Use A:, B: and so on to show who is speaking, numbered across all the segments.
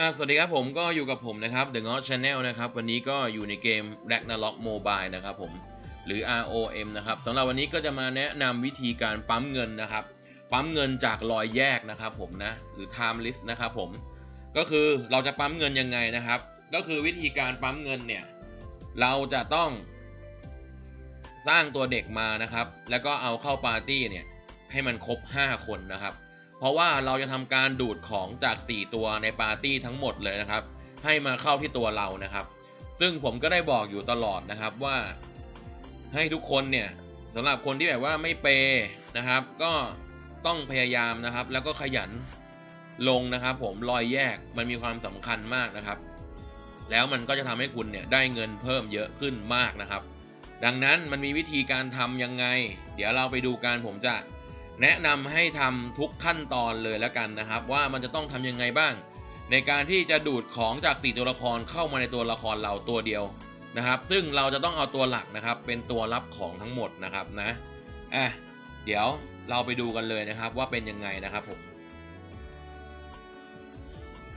A: อ่าสวัสดีครับผมก็อยู่กับผมนะครับ The g o d Channel นะครับวันนี้ก็อยู่ในเกม Ragnarok Mobile นะครับผมหรือ ROM นะครับสำหรับวันนี้ก็จะมาแนะนำวิธีการปั๊มเงินนะครับ ปั๊มเงินจากรอยแยกนะครับผมนะหรือ Time List นะครับผมก็คือเราจะปั๊มเงินยังไงนะครับ ก็คือวิธีการปั๊มเงินเนี่ยเราจะต้องสร้างตัวเด็กมานะครับ แล้วก็เอาเข้าปาร์ตี้เนี่ยให้มันครบ 5 คนนะครับ เพราะว่าเราจะทำการดูดของจาก 4 ตัวในปาร์ตี้ทั้งหมดเลยนะครับ ให้มาเข้าที่ตัวเรานะครับ ซึ่งผมก็ได้บอกอยู่ตลอดนะครับว่า ให้ทุกคนเนี่ยสำหรับคนที่แบบว่าไม่เปย์นะครับ ก็ต้องพยายามนะครับ แล้วก็ขยันลงนะครับ ผมรอยแยกมันมีความสำคัญมากนะครับ แล้วมันก็จะทำให้คุณเนี่ยได้เงินเพิ่มเยอะขึ้นมากนะครับ ดังนั้นมันมีวิธีการทำยังไง เดี๋ยวเราไปดูกันผมจะ แนะนำให้ทำทุกขั้นตอนเลยแล้วกันนะครับ ว่ามันจะต้องทำยังไงบ้าง ในการที่จะดูดของจากสี่ตัวละครเข้ามาในตัวละครเราตัวเดียวนะครับ ซึ่งเราจะต้องเอาตัวหลักนะครับ เป็นตัวรับของทั้งหมดนะครับนะอะเดี๋ยวเราไปดูกันเลยนะครับว่าเป็นยังไงนะครับผม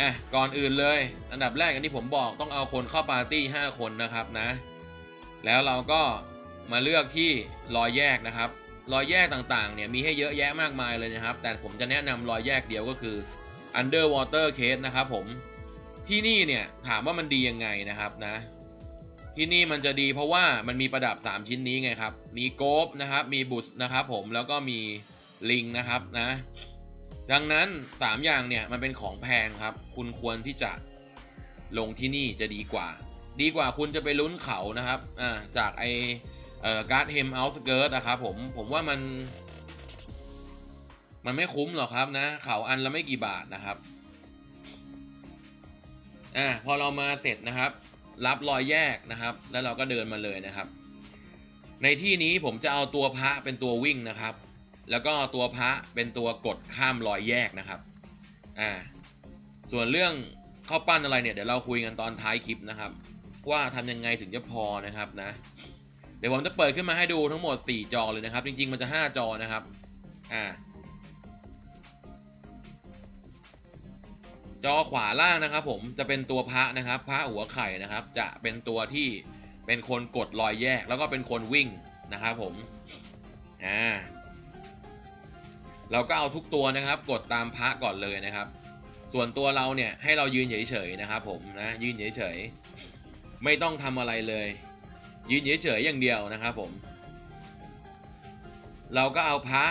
A: อะก่อนอื่นเลย อันดับแรกอย่างที่ผมบอกต้องเอาคนเข้าปาร์ตี้ 5 คนนะครับนะ แล้วเราก็มาเลือกที่รอยแยกนะครับ รอยแยกต่างๆ เนี่ยมีให้เยอะแยะมากมายเลยนะครับ แต่ผมจะแนะนำรอยแยกเดียวก็คือ underwater case นะครับผมที่นี่เนี่ยถามว่ามันดียังไงนะครับนะ ที่นี่มันจะดีเพราะว่ามันมีประดับ 3 ชิ้นนี้ไงครับ มีโกบนะครับ มีบุตรนะครับ ผมแล้วก็มีลิงนะครับนะ ดังนั้น 3 อย่างเนี่ยมันเป็นของแพงครับ คุณควรที่จะลงที่นี่จะดีกว่า ดีกว่าคุณจะไปลุ้นเขานะครับอ่าจากไอ เอ่อการ์ดเฮมเอาสเกิร์ตนะครับผมผมว่ามัน มันไม่คุ้มหรอกครับนะเขาอันละไม่กี่บาทนะครับอ่าพอเรามาเสร็จนะครับ รับรอยแยกนะครับ แล้วเราก็เดินมาเลยนะครับ ในที่นี้ผมจะเอาตัวพระเป็นตัววิ่งนะครับ แล้วก็ตัวพระเป็นตัวกดข้ามรอยแยกนะครับอ่าส่วนเรื่องเข้าปั้นอะไรเนี่ยเดี๋ยวเราคุยกันตอนท้ายคลิปนะครับ ว่าทำยังไงถึงจะพอนะครับนะ เดี๋ยวผมจะเปิดขึ้นมาให้ดูทั้งหมด 4 จอเลยนะครับ จริง ๆ มันจะ 5 จอนะครับ อ่า จอขวาล่างนะครับ ผมจะเป็นตัวพระนะครับ พระหัวไข่นะครับ จะเป็นตัวที่เป็นคนกดรอยแยก แล้วก็เป็นคนวิ่งนะครับผม อ่า เราก็เอาทุกตัวนะครับ กดตามพระก่อนเลยนะครับ ส่วนตัวเราเนี่ยให้เรายืนเฉยๆนะครับ ผมนะยืนเฉยๆไม่ต้องทำอะไรเลย ยืนเฉยๆอย่างเดียวนะครับผม เราก็เอาพระ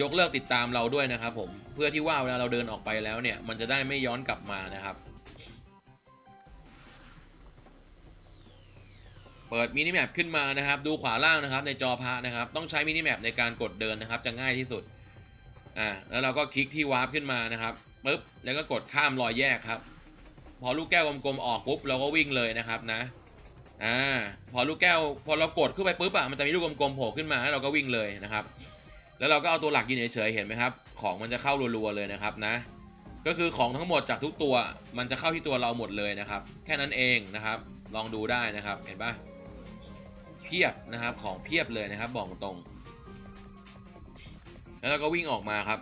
A: ยกเลิกติดตามเราด้วยนะครับ ผมเพื่อที่ว่าเวลาเราเดินออกไปแล้วเนี่ย มันจะได้ไม่ย้อนกลับมานะครับ เปิดมินิแมปขึ้นมานะครับ ดูขวาล่างนะครับ ในจอพระนะครับ ต้องใช้มินิแมปในการกดเดินนะครับ จะง่ายที่สุดอ่าแล้วเราก็คลิกที่วาร์ปขึ้นมานะครับปุ๊บแล้วก็กดข้ามรอยแยกครับ พอลูกแก้วกลมๆออกปุ๊บเราก็วิ่งเลยนะครับนะ อ่าพอลูกแก้วพอเรากดขึ้นไปปุ๊บอะมันจะมีลูกกลมๆโผล่ขึ้นมาแล้วเราก็วิ่งเลยนะครับ แล้วเราก็เอาตัวหลักยืนเฉยๆเห็นไหมครับ ของมันจะเข้ารัวๆเลยนะครับนะ ก็คือของทั้งหมดจากทุกตัว มันจะเข้าที่ตัวเราหมดเลยนะครับ แค่นั้นเองนะครับ ลองดูได้นะครับเห็นปะเพียบนะครับของเพียบเลยนะครับ บอกตรง แล้วเราก็วิ่งออกมาครับ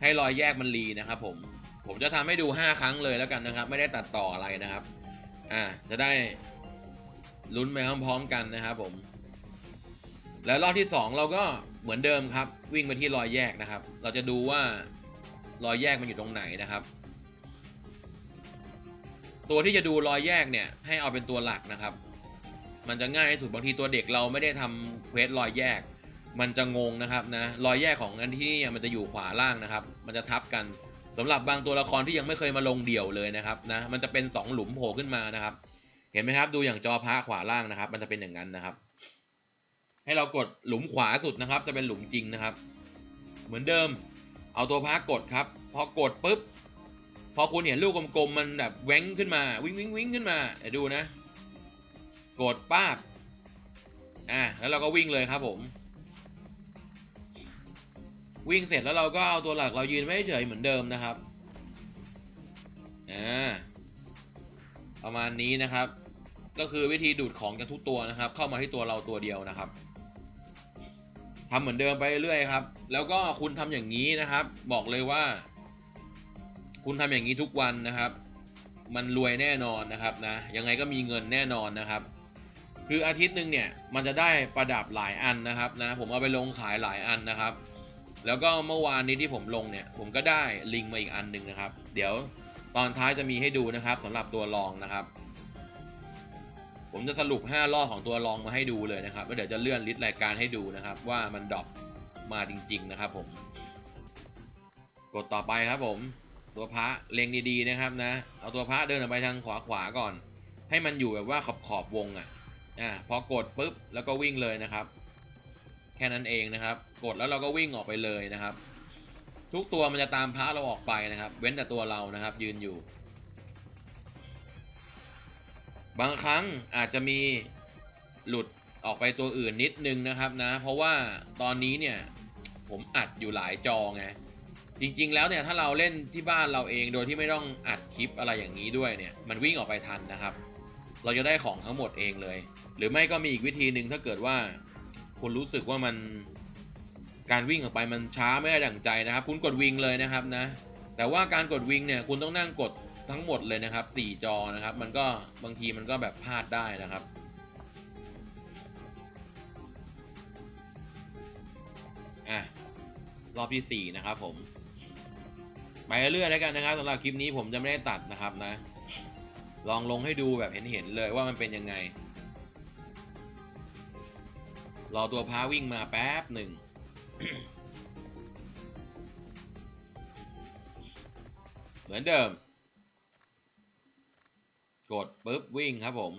A: ให้รอยแยกมันรีนะครับ ผม ผมจะทำให้ดู 5 ครั้งเลยแล้วกันนะครับ ไม่ได้ตัดต่ออะไรนะครับ อ่าจะได้ลุ้นไปพร้อมๆกันนะครับผม แล้วรอบที่สองเราก็เหมือนเดิมครับ วิ่งไปที่รอยแยกนะครับ เราจะดูว่ารอยแยกมันอยู่ตรงไหนนะครับ ตัวที่จะดูรอยแยกเนี่ย ให้เอาเป็นตัวหลักนะครับ มันจะง่ายที่สุดบางทีตัวเด็กเราไม่ได้ทำเควสรอยแยก มันจะงงนะครับนะรอยแยกของอันที่นี่มันจะอยู่ขวาล่างนะครับ มันจะทับกัน สำหรับบางตัวละครที่ยังไม่เคยมาลงเดี่ยวเลยนะครับนะมันจะเป็นสองหลุมโผล่ขึ้นมานะครับ เห็นไหมครับดูอย่างจอพระขวาล่างนะครับ มันจะเป็นอย่างนั้นนะครับ ให้เรากดหลุมขวาสุดนะครับ จะเป็นหลุมจริงนะครับ เหมือนเดิม เอาตัวพระกดครับ พอกดปุ๊บพอคุณเห็นลูกกลมๆมันแบบแว้งขึ้นมาวิ่งวิ่งวิ่งขึ้นมาเดี๋ยวดูนะ กดป้าบอ่าแล้วเราก็วิ่งเลยครับผม วิ่งเสร็จแล้วเราก็เอาตัวหลักเรายืนไม่เฉยเหมือนเดิมนะครับอ่าประมาณนี้นะครับ ก็คือวิธีดูดของจากทุกตัวนะครับ เข้ามาที่ตัวเราตัวเดียวนะครับทำเหมือนเดิมไปเรื่อยครับ แล้วก็คุณทำอย่างนี้นะครับ บอกเลยว่าคคุณทำอย่างนี้ทุกวันนะครับ มันรวยแน่นอนนะครับนะยังไงก็มีเงินแน่นอนนะครับคืออาทิตย์หนึ่งเนี่ยมันจะได้ประดับหลายอันนะครับนะผมเอาไปลงขายหลายอันนะครับ แล้วก็เมื่อวานนี้ที่ผมลงเนี่ย ผมก็ได้ลิงมาอีกอันหนึ่งนะครับ เดี๋ยวตอนท้ายจะมีให้ดูนะครับสำหรับตัวรองนะครับ ผมจะสรุป 5 รอบของตัวรองมาให้ดูเลยนะครับแล้วเดี๋ยวจะเลื่อนลิสต์รายการให้ดูนะครับ ว่ามันดรอปมาจริง ๆนะครับ ผม กดต่อไปครับผม ตัวพระเล็งดีๆนะครับ นะ เอาตัวพระเดินออกไปทางขวาขวาๆก่อน ให้มันอยู่แบบว่าขอบขอบวงอะอ่าพอกดปุ๊บแล้วก็วิ่งเลยนะครับ แค่นั้นเองนะครับ กดแล้วเราก็วิ่งออกไปเลยนะครับ ทุกตัวมันจะตามพระเราออกไปนะครับ เว้นแต่ตัวเรานะครับ ยืนอยู่ บางครั้งอาจจะมีหลุดออกไปตัวอื่นนิดนึงนะครับนะ เพราะว่าตอนนี้เนี่ยผมอัดอยู่หลายจอไงจริง ๆ แล้วเนี่ยถ้าเราเล่นที่บ้านเราเองโดยที่ไม่ต้องอัดคลิปอะไรอย่างนี้ด้วยเนี่ยมันวิ่งออกไปทันนะครับ เราจะได้ของทั้งหมดเองเลย หรือไม่ก็มีอีกวิธีหนึ่งถ้าเกิดว่าคุณรู้สึกว่ามัน การวิ่งออกไปมันช้าไม่ได้ดั่งใจนะครับ คุณกดวิ่งเลยนะครับนะ แต่ว่าการกดวิ่งเนี่ยคุณต้องนั่งกดทั้งหมดเลยนะครับสี่จอนะครับ มันก็บางทีมันก็แบบพลาดได้นะครับอะรอบที่สี่นะครับผมไปเรื่อยๆแล้วกันนะครับสำหรับคลิปนี้ผมจะไม่ได้ตัดนะครับนะ ลองลงให้ดูแบบเห็นๆเลยว่ามันเป็นยังไง รอตัวพาวิ่งมาแป๊บหนึ่ง เหมือนเดิม กดปุ๊บวิ่งครับผม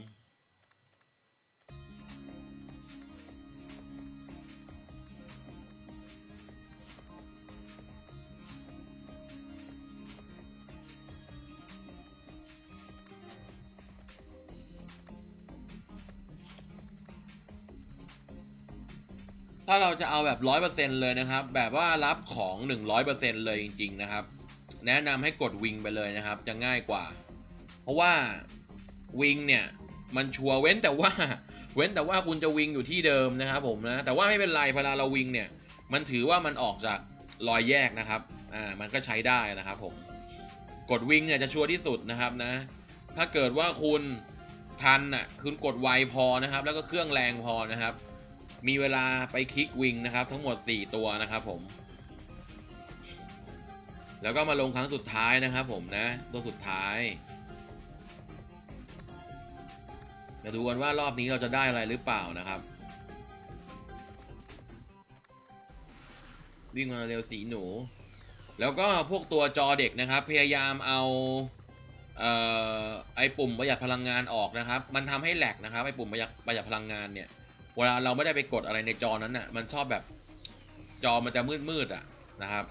A: ถ้าเราจะเอาแบบร้อยเปอร์เซ็นเลยนะครับ แบบว่ารับของหนึ่งร้อยเปอร์เซ็นเลยจริง ๆ นะครับ แนะนำให้กดวิงไปเลยนะครับ จะง่ายกว่า เพราะว่าวิงเนี่ย มันชัวเว้นแต่ว่าเว้นแต่ว่าคุณจะวิงอยู่ที่เดิมนะครับ ผมนะ แต่ว่าไม่เป็นไรเวลาเราวิงเนี่ย มันถือว่ามันออกจากรอยแยกนะครับ อ่า มันก็ใช้ได้นะครับ ผม กดวิงเนี่ยจะชัวร์ที่สุดนะครับนะ ถ้าเกิดว่าคุณทันอะ คุณกดไวพอนะครับ แล้วก็เครื่องแรงพอนะครับ มีเวลาไปคลิกวิงนะครับ ทั้งหมด 4 ตัวนะครับผม แล้วก็มาลงครั้งสุดท้ายนะครับผมนะ ตัวสุดท้ายมาดูกันว่ารอบนี้เราจะได้อะไรหรือเปล่านะครับ วิ่งมาเร็วสีหนู แล้วก็พวกตัวจอเด็กนะครับ พยายามเอาเอ่อไอปุ่มประหยัดพลังงานออกนะครับ มันทำให้แหลกนะครับไอปุ่มประหยัดประหยัดพลังงานเนี่ย เวลาเราไม่ได้ไปกดอะไรในจอนั้นน่ะ มันชอบแบบจอมันจะมืดมืดๆอะนะครับ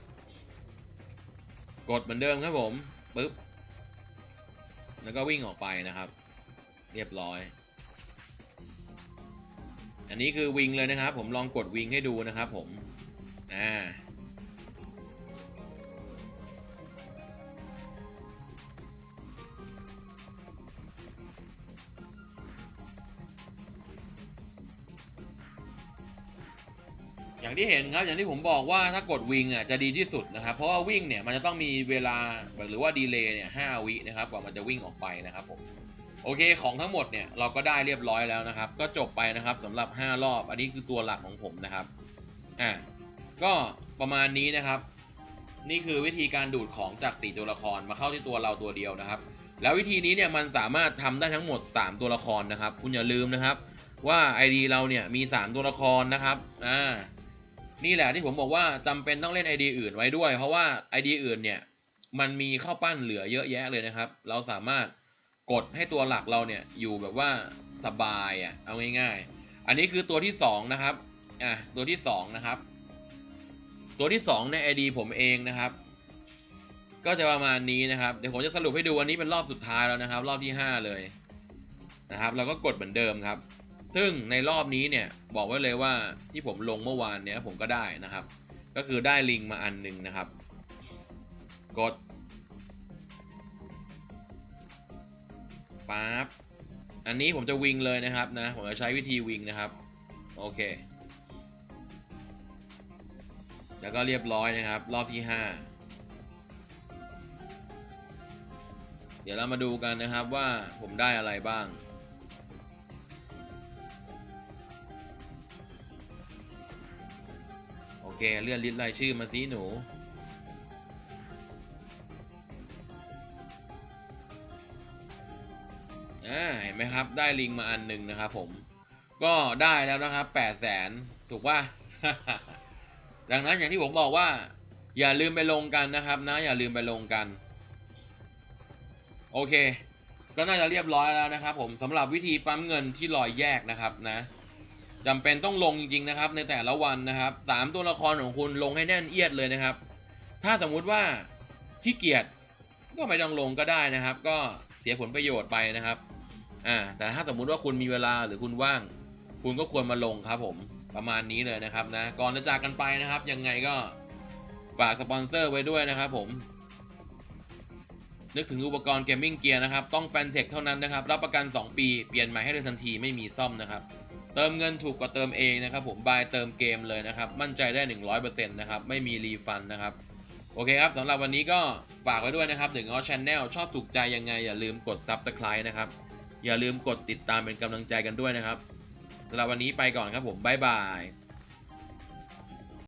A: กดเหมือนเดิมครับผมปึ๊บแล้วก็วิ่งออกไปนะครับ เรียบร้อย อันนี้คือวิงเลยนะครับ ผมลองกดวิงให้ดูนะครับ ผมอ่า อย่างที่เห็นครับอย่างที่ผมบอกว่าถ้ากดวิ่งอะจะดีที่สุดนะครับ เพราะว่าวิ่งเนี่ยมันจะต้องมีเวลาหรือว่าดีเลย์เนี่ยห้าวินะครับกว่ามันจะวิ่งออกไปนะครับผมโอเคของทั้งหมดเนี่ยเราก็ได้เรียบร้อยแล้วนะครับ ก็จบไปนะครับสำหรับ 5 รอบ อันนี้คือตัวหลักของผมนะครับอ่าก็ประมาณนี้นะครับ นี่คือวิธีการดูดของจาก 4 ตัวละครมาเข้าที่ตัวเราตัวเดียวนะครับ แล้ววิธีนี้เนี่ยมันสามารถทำได้ทั้งหมด 3 ตัวละครนะครับ คุณอย่าลืมนะครับ ว่า ID เราเนี่ยมี 3 ตัวละครนะครับอ่า นี่แหละที่ผมบอกว่าจำเป็นต้องเล่น ID อื่นไว้ด้วย เพราะว่า ID อื่นเนี่ยมันมีเข้าปั้นเหลือเยอะแยะเลยนะครับ เราสามารถกดให้ตัวหลักเราเนี่ยอยู่แบบว่าสบายอะเอาง่ายๆ อันนี้คือตัวที่สองนะครับอะตัวที่สองนะครับ ตัวที่สองใน ID ผมเองนะครับ ก็จะประมาณนี้นะครับ เดี๋ยวผมจะสรุปให้ดูอันนี้เป็นรอบสุดท้ายแล้วนะครับ รอบที่ห้าเลยนะครับ เราก็กดเหมือนเดิมครับ ซึ่งในรอบนี้เนี่ยบอกไว้เลยว่าที่ผมลงเมื่อวานเนี้ยผมก็ได้นะครับ ก็คือได้ลิงมาอันหนึ่งนะครับ กดปั๊บอันนี้ผมจะวิงเลยนะครับนะผมจะใช้วิธีวิงนะครับโอเค แล้วก็เรียบร้อยนะครับ รอบที่ห้าดี๋ยวเรามาดูกันนะครับว่าผมได้อะไรบ้าง เคเลื่อนลิสต์รายชื่อมาสิหนู อ่าเห็นไหมครับ ได้ลิงมาอันหนึ่งนะครับผม ก็ได้แล้วนะครับแปดแสนถูกป่ะ ดังนั้นอย่างที่ผมบอกว่า อย่าลืมไปลงกันนะครับนะ อย่าลืมไปลงกัน โอเค ก็น่าจะเรียบร้อยแล้วนะครับผมสำหรับวิธีปั๊มเงินที่ลอยแยกนะครับนะ จำเป็นต้องลงจริงๆนะครับ ในแต่ละวันนะครับสามตัวละครของคุณลงให้แน่นเอียดเลยนะครับ ถ้าสมมุติว่าขี้เกียจก็ไม่ต้องลงก็ได้นะครับ ก็เสียผลประโยชน์ไปนะครับอ่าแต่ถ้าสมมุติว่าคุณมีเวลาหรือคุณว่าง คุณก็ควรมาลงครับผมประมาณนี้เลยนะครับนะก่อนจะจากกันไปนะครับ ยังไงก็ฝากสปอนเซอร์ไว้ด้วยนะครับผมนึกถึงอุปกรณ์เกมมิ่งเกียร์นะครับ ต้องแฟนเทคเท่านั้นนะครับ รับประกัน 2 ปี เปลี่ยนใหม่ให้เลยทันทีไม่มีซ่อมนะครับ เติมเงินถูกกว่าเติมเองนะครับผมบายเติมเกมเลยนะครับมั่นใจได้ 100%นะครับไม่มีรีฟันนะครับโอเคครับสำหรับวันนี้ก็ฝากไว้ด้วยนะครับถึงออชแนลชอบถูกใจยังไง อย่าลืมกด Subscribe นะครับอย่าลืมกดติดตามเป็นกำลังใจกันด้วยนะครับสำหรับวันนี้ไปก่อนครับผมบ๊ายบาย